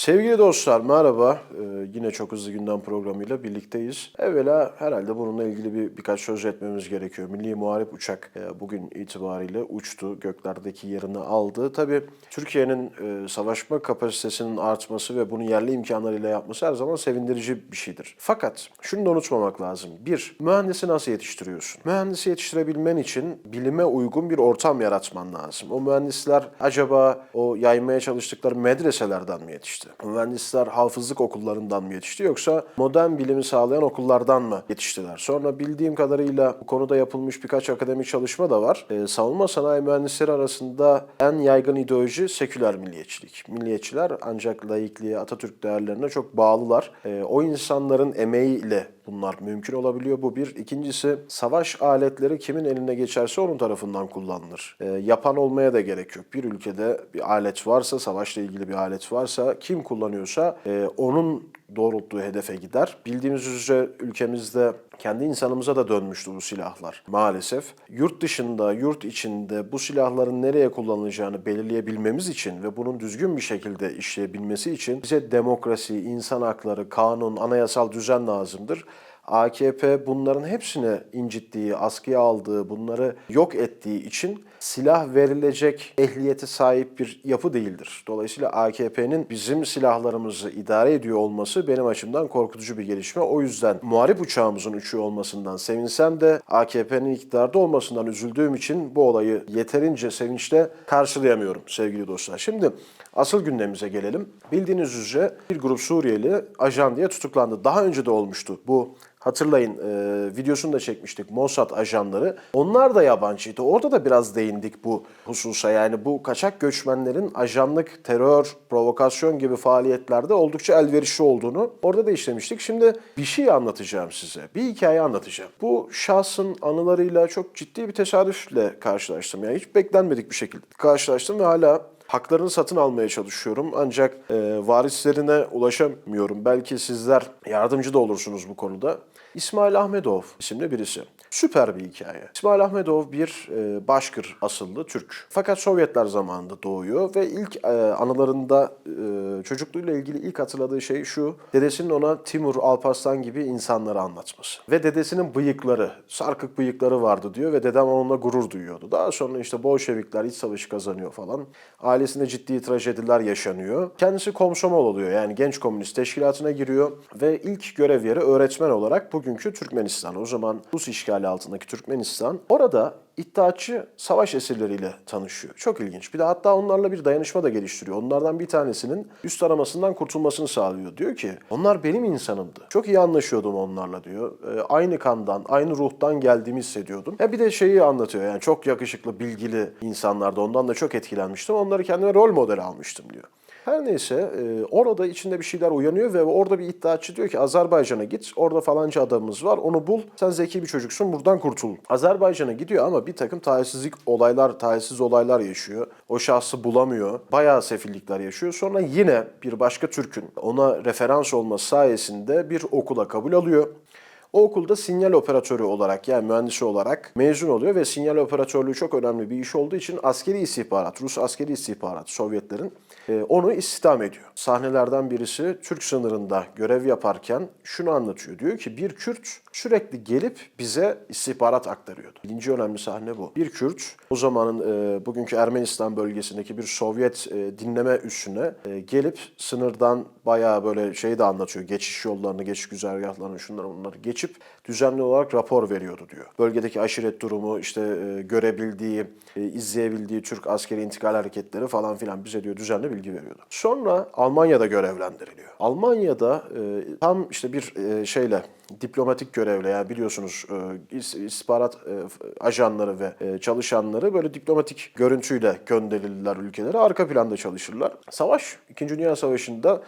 Sevgili dostlar merhaba. Ee, yine çok hızlı gündem programıyla birlikteyiz. Evvela herhalde bununla ilgili bir birkaç söz etmemiz gerekiyor. Milli Muharip Uçak e, bugün itibariyle uçtu. Göklerdeki yerini aldı. Tabii Türkiye'nin e, savaşma kapasitesinin artması ve bunu yerli imkanlarıyla yapması her zaman sevindirici bir şeydir. Fakat şunu da unutmamak lazım. Bir, mühendisi nasıl yetiştiriyorsun? Mühendisi yetiştirebilmen için bilime uygun bir ortam yaratman lazım. O mühendisler acaba o yaymaya çalıştıkları medreselerden mi yetişti? Mühendisler hafızlık okullarından mı yetişti yoksa modern bilimi sağlayan okullardan mı yetiştiler? Sonra bildiğim kadarıyla bu konuda yapılmış birkaç akademik çalışma da var. Ee, savunma sanayi mühendisleri arasında en yaygın ideoloji seküler milliyetçilik. Milliyetçiler ancak laikliğe, Atatürk değerlerine çok bağlılar. Ee, o insanların emeğiyle bunlar mümkün olabiliyor. Bu bir. İkincisi savaş aletleri kimin eline geçerse onun tarafından kullanılır. Ee, yapan olmaya da gerek yok. Bir ülkede bir alet varsa, savaşla ilgili bir alet varsa kim kullanıyorsa e, onun doğrulttuğu hedefe gider. Bildiğimiz üzere ülkemizde kendi insanımıza da dönmüştü bu silahlar maalesef. Yurt dışında, yurt içinde bu silahların nereye kullanılacağını belirleyebilmemiz için ve bunun düzgün bir şekilde işleyebilmesi için bize demokrasi, insan hakları, kanun, anayasal düzen lazımdır. AKP bunların hepsini incittiği, askıya aldığı, bunları yok ettiği için silah verilecek ehliyeti sahip bir yapı değildir. Dolayısıyla AKP'nin bizim silahlarımızı idare ediyor olması benim açımdan korkutucu bir gelişme. O yüzden muharip uçağımızın uçuyor olmasından sevinsem de AKP'nin iktidarda olmasından üzüldüğüm için bu olayı yeterince sevinçle karşılayamıyorum sevgili dostlar. Şimdi asıl gündemimize gelelim. Bildiğiniz üzere bir grup Suriyeli ajan diye tutuklandı. Daha önce de olmuştu bu Hatırlayın e, videosunu da çekmiştik Mossad ajanları. Onlar da yabancıydı. Orada da biraz değindik bu hususa. Yani bu kaçak göçmenlerin ajanlık, terör, provokasyon gibi faaliyetlerde oldukça elverişli olduğunu orada da işlemiştik. Şimdi bir şey anlatacağım size. Bir hikaye anlatacağım. Bu şahsın anılarıyla çok ciddi bir tesadüfle karşılaştım. Yani hiç beklenmedik bir şekilde karşılaştım ve hala haklarını satın almaya çalışıyorum. Ancak e, varislerine ulaşamıyorum. Belki sizler yardımcı da olursunuz bu konuda. İsmail Ahmedov isimli birisi. Süper bir hikaye. İsmail Ahmedov bir e, Başkır asıllı Türk. Fakat Sovyetler zamanında doğuyor ve ilk e, anılarında e, çocukluğuyla ilgili ilk hatırladığı şey şu. Dedesinin ona Timur, Alparslan gibi insanları anlatması. Ve dedesinin bıyıkları, sarkık bıyıkları vardı diyor ve dedem onunla gurur duyuyordu. Daha sonra işte Bolşevikler iç savaşı kazanıyor falan. Ailesinde ciddi trajediler yaşanıyor. Kendisi komsomol oluyor yani genç komünist teşkilatına giriyor ve ilk görev yeri öğretmen olarak bugünkü Türkmenistan. O zaman Rus işgali altındaki Türkmenistan. Orada iddiaçı savaş esirleriyle tanışıyor. Çok ilginç. Bir de hatta onlarla bir dayanışma da geliştiriyor. Onlardan bir tanesinin üst aramasından kurtulmasını sağlıyor. Diyor ki onlar benim insanımdı. Çok iyi anlaşıyordum onlarla diyor. E, aynı kandan, aynı ruhtan geldiğimi hissediyordum. Ya bir de şeyi anlatıyor yani çok yakışıklı, bilgili insanlardı. Ondan da çok etkilenmiştim. Onları kendime rol model almıştım diyor. Her neyse e, orada içinde bir şeyler uyanıyor ve orada bir iddiaçı diyor ki Azerbaycan'a git orada falanca adamımız var onu bul sen zeki bir çocuksun buradan kurtul. Azerbaycan'a gidiyor ama bir takım talihsizlik olaylar, talihsiz olaylar yaşıyor. O şahsı bulamıyor. Bayağı sefillikler yaşıyor. Sonra yine bir başka Türk'ün ona referans olması sayesinde bir okula kabul alıyor. O okulda sinyal operatörü olarak yani mühendisi olarak mezun oluyor ve sinyal operatörlüğü çok önemli bir iş olduğu için askeri istihbarat, Rus askeri istihbarat Sovyetlerin onu istihdam ediyor. Sahnelerden birisi Türk sınırında görev yaparken şunu anlatıyor. Diyor ki bir Kürt sürekli gelip bize istihbarat aktarıyordu. Birinci önemli sahne bu. Bir Kürt o zamanın e, bugünkü Ermenistan bölgesindeki bir Sovyet e, dinleme üssüne e, gelip sınırdan bayağı böyle şey de anlatıyor. Geçiş yollarını, geçiş güzergahlarını, şunları bunları geçip düzenli olarak rapor veriyordu diyor. Bölgedeki aşiret durumu, işte e, görebildiği, e, izleyebildiği Türk askeri intikal hareketleri falan filan bize diyor düzenli bilgi veriyordu. Sonra Almanya'da görevlendiriliyor. Almanya'da e, tam işte bir e, şeyle diplomatik görevle yani biliyorsunuz e, is- istihbarat e, ajanları ve e, çalışanları böyle diplomatik görüntüyle gönderilirler ülkelere. Arka planda çalışırlar. Savaş, İkinci Dünya Savaşı'nda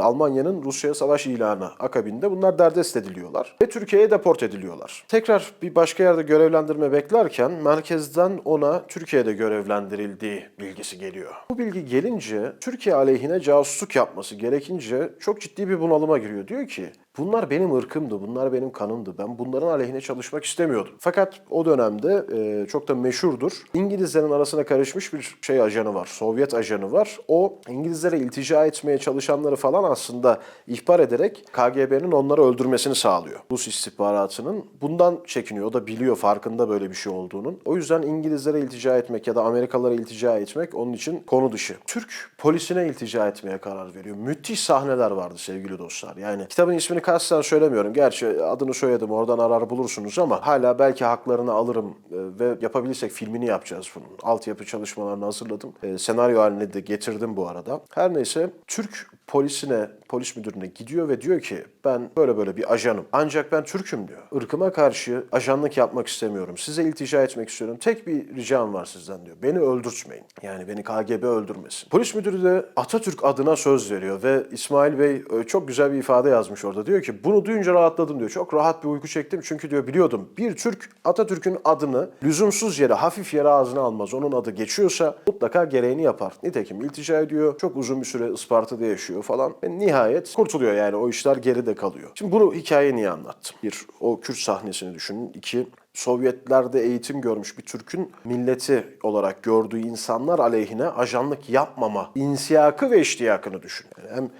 Almanya'nın Rusya'ya savaş ilanı akabinde bunlar derdest ediliyorlar. Ve Türkiye'ye deport ediliyorlar. Tekrar bir başka yerde görevlendirme beklerken merkezden ona Türkiye'de görevlendirildiği bilgisi geliyor. Bu bilgi gelince Türkiye aleyhine casusluk yapması gerekince çok ciddi bir bunalıma giriyor. Diyor ki Bunlar benim ırkımdı, bunlar benim kanımdı. Ben bunların aleyhine çalışmak istemiyordum. Fakat o dönemde e, çok da meşhurdur. İngilizlerin arasına karışmış bir şey ajanı var, Sovyet ajanı var. O İngilizlere iltica etmeye çalışanları falan aslında ihbar ederek KGB'nin onları öldürmesini sağlıyor. Rus istihbaratının bundan çekiniyor. O da biliyor farkında böyle bir şey olduğunun. O yüzden İngilizlere iltica etmek ya da Amerikalılara iltica etmek onun için konu dışı. Türk polisine iltica etmeye karar veriyor. Müthiş sahneler vardı sevgili dostlar. Yani kitabın ismini kasten söylemiyorum. Gerçi adını söyledim oradan arar bulursunuz ama hala belki haklarını alırım e, ve yapabilirsek filmini yapacağız bunun. Altyapı çalışmalarını hazırladım. E, senaryo haline de getirdim bu arada. Her neyse Türk polisine, polis müdürüne gidiyor ve diyor ki ben böyle böyle bir ajanım. Ancak ben Türk'üm diyor. Irkıma karşı ajanlık yapmak istemiyorum. Size iltica etmek istiyorum. Tek bir ricam var sizden diyor. Beni öldürtmeyin. Yani beni KGB öldürmesin. Polis müdürü de Atatürk adına söz veriyor ve İsmail Bey e, çok güzel bir ifade yazmış orada. Diyor ki bunu duyunca rahatladım diyor. Çok rahat bir uyku çektim çünkü diyor biliyordum bir Türk Atatürk'ün adını lüzumsuz yere hafif yere ağzına almaz. Onun adı geçiyorsa mutlaka gereğini yapar. Nitekim iltica ediyor. Çok uzun bir süre Isparta'da yaşıyor falan. Ve nihayet kurtuluyor yani o işler geride kalıyor. Şimdi bunu hikaye niye anlattım? Bir, o Kürt sahnesini düşünün. İki, Sovyetlerde eğitim görmüş bir Türk'ün milleti olarak gördüğü insanlar aleyhine ajanlık yapmama insiyakı ve iştiyakını düşün. Yani hem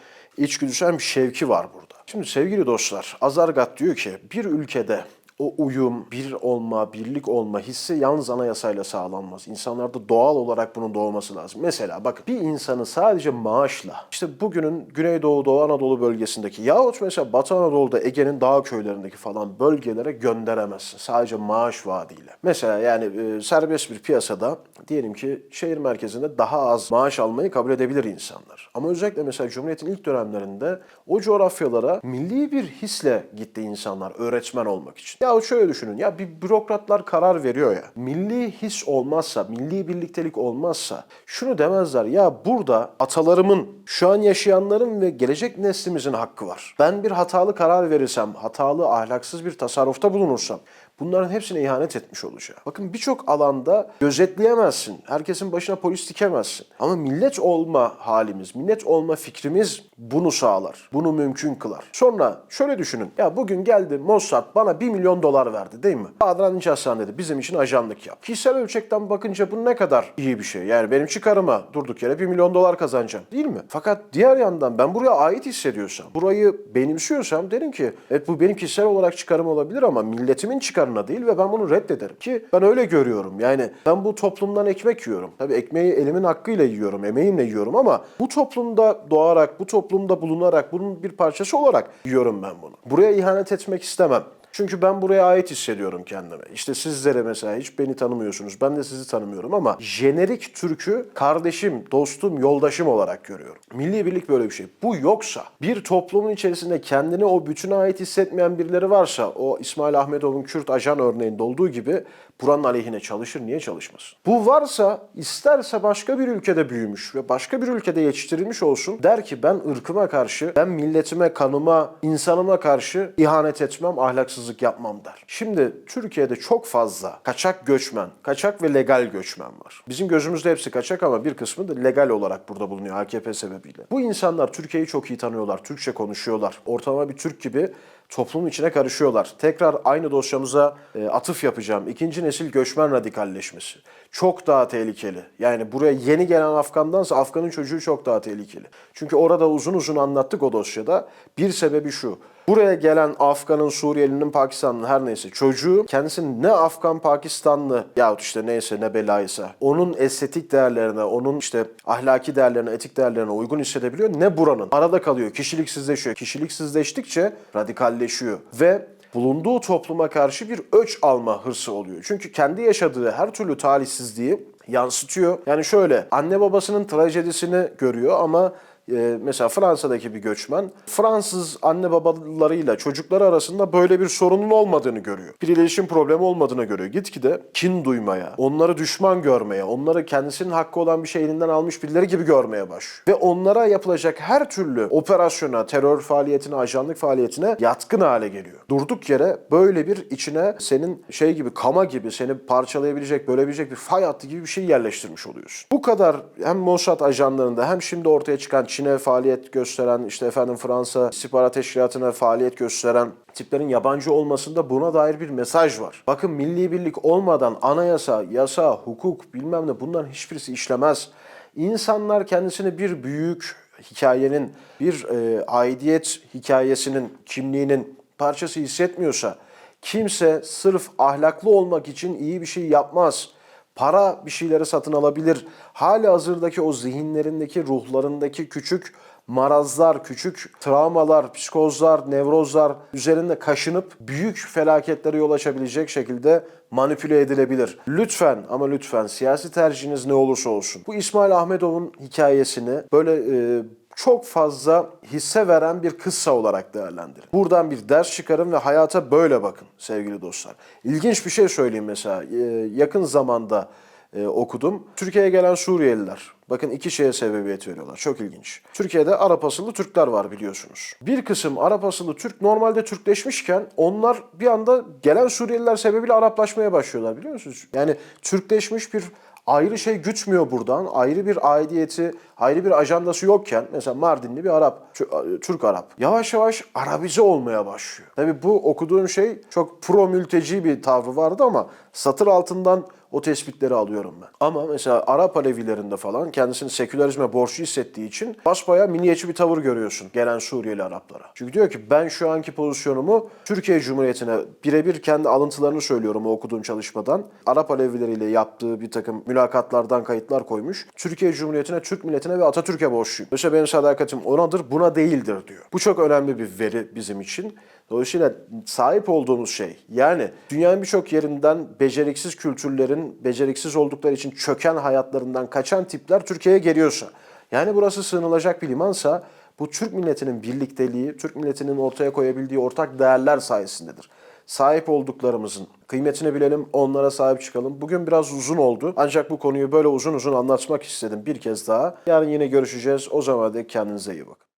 içgüdüsü hem şevki var burada. Şimdi sevgili dostlar, Azargat diyor ki bir ülkede o uyum, bir olma, birlik olma hissi yalnız anayasayla sağlanmaz. İnsanlarda doğal olarak bunun doğması lazım. Mesela bakın bir insanı sadece maaşla, işte bugünün Güneydoğu, Doğu Anadolu bölgesindeki yahut mesela Batı Anadolu'da Ege'nin dağ köylerindeki falan bölgelere gönderemezsin. Sadece maaş vaadiyle. Mesela yani e, serbest bir piyasada diyelim ki şehir merkezinde daha az maaş almayı kabul edebilir insanlar. Ama özellikle mesela Cumhuriyet'in ilk dönemlerinde o coğrafyalara milli bir hisle gitti insanlar öğretmen olmak için. Ya şöyle düşünün ya bir bürokratlar karar veriyor ya. Milli his olmazsa, milli birliktelik olmazsa şunu demezler ya burada atalarımın, şu an yaşayanların ve gelecek neslimizin hakkı var. Ben bir hatalı karar verirsem, hatalı ahlaksız bir tasarrufta bulunursam Bunların hepsine ihanet etmiş olacak. Bakın birçok alanda gözetleyemezsin. Herkesin başına polis dikemezsin. Ama millet olma halimiz, millet olma fikrimiz bunu sağlar. Bunu mümkün kılar. Sonra şöyle düşünün. Ya bugün geldi Mossad bana 1 milyon dolar verdi değil mi? Adnan İnce Hastane'de bizim için ajanlık yap. Kişisel ölçekten bakınca bu ne kadar iyi bir şey. Yani benim çıkarıma durduk yere 1 milyon dolar kazanacağım değil mi? Fakat diğer yandan ben buraya ait hissediyorsam, burayı benimsiyorsam derim ki evet bu benim kişisel olarak çıkarım olabilir ama milletimin çıkarına değil ve ben bunu reddederim. Ki ben öyle görüyorum. Yani ben bu toplumdan ekmek yiyorum. Tabii ekmeği elimin hakkıyla yiyorum, emeğimle yiyorum ama bu toplumda doğarak, bu toplumda bulunarak, bunun bir parçası olarak yiyorum ben bunu. Buraya ihanet etmek istemem. Çünkü ben buraya ait hissediyorum kendime. İşte sizlere mesela hiç beni tanımıyorsunuz. Ben de sizi tanımıyorum ama jenerik Türk'ü kardeşim, dostum, yoldaşım olarak görüyorum. Milli birlik böyle bir şey. Bu yoksa bir toplumun içerisinde kendini o bütüne ait hissetmeyen birileri varsa o İsmail Ahmetov'un Kürt ajan örneğinde olduğu gibi buranın aleyhine çalışır. Niye çalışmasın? Bu varsa isterse başka bir ülkede büyümüş ve başka bir ülkede yetiştirilmiş olsun. Der ki ben ırkıma karşı, ben milletime, kanıma, insanıma karşı ihanet etmem, ahlaksızlık yapmam der. Şimdi Türkiye'de çok fazla kaçak göçmen, kaçak ve legal göçmen var. Bizim gözümüzde hepsi kaçak ama bir kısmı da legal olarak burada bulunuyor AKP sebebiyle. Bu insanlar Türkiye'yi çok iyi tanıyorlar, Türkçe konuşuyorlar. Ortalama bir Türk gibi toplumun içine karışıyorlar. Tekrar aynı dosyamıza e, atıf yapacağım. İkinci nesil göçmen radikalleşmesi. Çok daha tehlikeli. Yani buraya yeni gelen Afgan'dansa Afgan'ın çocuğu çok daha tehlikeli. Çünkü orada uzun uzun anlattık o dosyada. Bir sebebi şu. Buraya gelen Afgan'ın, Suriyelinin, Pakistanlı'nın her neyse çocuğu kendisini ne Afgan, Pakistanlı yahut işte neyse ne belaysa onun estetik değerlerine, onun işte ahlaki değerlerine, etik değerlerine uygun hissedebiliyor ne buranın. Arada kalıyor, kişiliksizleşiyor. Kişiliksizleştikçe radikalleşiyor ve bulunduğu topluma karşı bir öç alma hırsı oluyor. Çünkü kendi yaşadığı her türlü talihsizliği yansıtıyor. Yani şöyle anne babasının trajedisini görüyor ama e, mesela Fransa'daki bir göçmen Fransız anne babalarıyla çocukları arasında böyle bir sorunun olmadığını görüyor. Bir iletişim problemi olmadığını görüyor. Gitgide kin duymaya, onları düşman görmeye, onları kendisinin hakkı olan bir şey elinden almış birileri gibi görmeye başlıyor. Ve onlara yapılacak her türlü operasyona, terör faaliyetine, ajanlık faaliyetine yatkın hale geliyor. Durduk yere böyle bir içine senin şey gibi, kama gibi seni parçalayabilecek, bölebilecek bir fay hattı gibi bir şey yerleştirmiş oluyorsun. Bu kadar hem Mossad ajanlarında hem şimdi ortaya çıkan Çin'e faaliyet gösteren, işte efendim Fransa istihbarat teşkilatına faaliyet gösteren tiplerin yabancı olmasında buna dair bir mesaj var. Bakın milli birlik olmadan anayasa, yasa, hukuk bilmem ne bunların hiçbirisi işlemez. İnsanlar kendisini bir büyük hikayenin, bir e, aidiyet hikayesinin, kimliğinin parçası hissetmiyorsa kimse sırf ahlaklı olmak için iyi bir şey yapmaz. Para bir şeyleri satın alabilir. Hali hazırdaki o zihinlerindeki, ruhlarındaki küçük marazlar, küçük travmalar, psikozlar, nevrozlar üzerinde kaşınıp büyük felaketlere yol açabilecek şekilde manipüle edilebilir. Lütfen ama lütfen siyasi tercihiniz ne olursa olsun. Bu İsmail Ahmedov'un hikayesini böyle e, çok fazla hisse veren bir kıssa olarak değerlendirin. Buradan bir ders çıkarın ve hayata böyle bakın sevgili dostlar. İlginç bir şey söyleyeyim mesela. Ee, yakın zamanda e, okudum. Türkiye'ye gelen Suriyeliler. Bakın iki şeye sebebiyet veriyorlar. Çok ilginç. Türkiye'de Arap asıllı Türkler var biliyorsunuz. Bir kısım Arap asıllı Türk normalde Türkleşmişken onlar bir anda gelen Suriyeliler sebebiyle Araplaşmaya başlıyorlar biliyor musunuz? Yani Türkleşmiş bir ayrı şey gütmüyor buradan. Ayrı bir aidiyeti, ayrı bir ajandası yokken mesela Mardinli bir Arap, Tü- Türk Arap. Yavaş yavaş Arabize olmaya başlıyor. Tabii bu okuduğun şey çok pro mülteci bir tavrı vardı ama satır altından o tespitleri alıyorum ben. Ama mesela Arap Alevilerinde falan kendisini sekülerizme borçlu hissettiği için basbaya milliyetçi bir tavır görüyorsun gelen Suriyeli Araplara. Çünkü diyor ki ben şu anki pozisyonumu Türkiye Cumhuriyeti'ne birebir kendi alıntılarını söylüyorum o okuduğum çalışmadan. Arap Alevileriyle yaptığı bir takım mülakatlardan kayıtlar koymuş. Türkiye Cumhuriyeti'ne, Türk milletine ve Atatürk'e borçluyum. Mesela benim sadakatim onadır, buna değildir diyor. Bu çok önemli bir veri bizim için. Dolayısıyla sahip olduğumuz şey yani dünyanın birçok yerinden beceriksiz kültürlerin beceriksiz oldukları için çöken hayatlarından kaçan tipler Türkiye'ye geliyorsa yani burası sığınılacak bir limansa bu Türk milletinin birlikteliği, Türk milletinin ortaya koyabildiği ortak değerler sayesindedir. Sahip olduklarımızın kıymetini bilelim, onlara sahip çıkalım. Bugün biraz uzun oldu. Ancak bu konuyu böyle uzun uzun anlatmak istedim bir kez daha. Yarın yine görüşeceğiz. O zaman dek kendinize iyi bakın.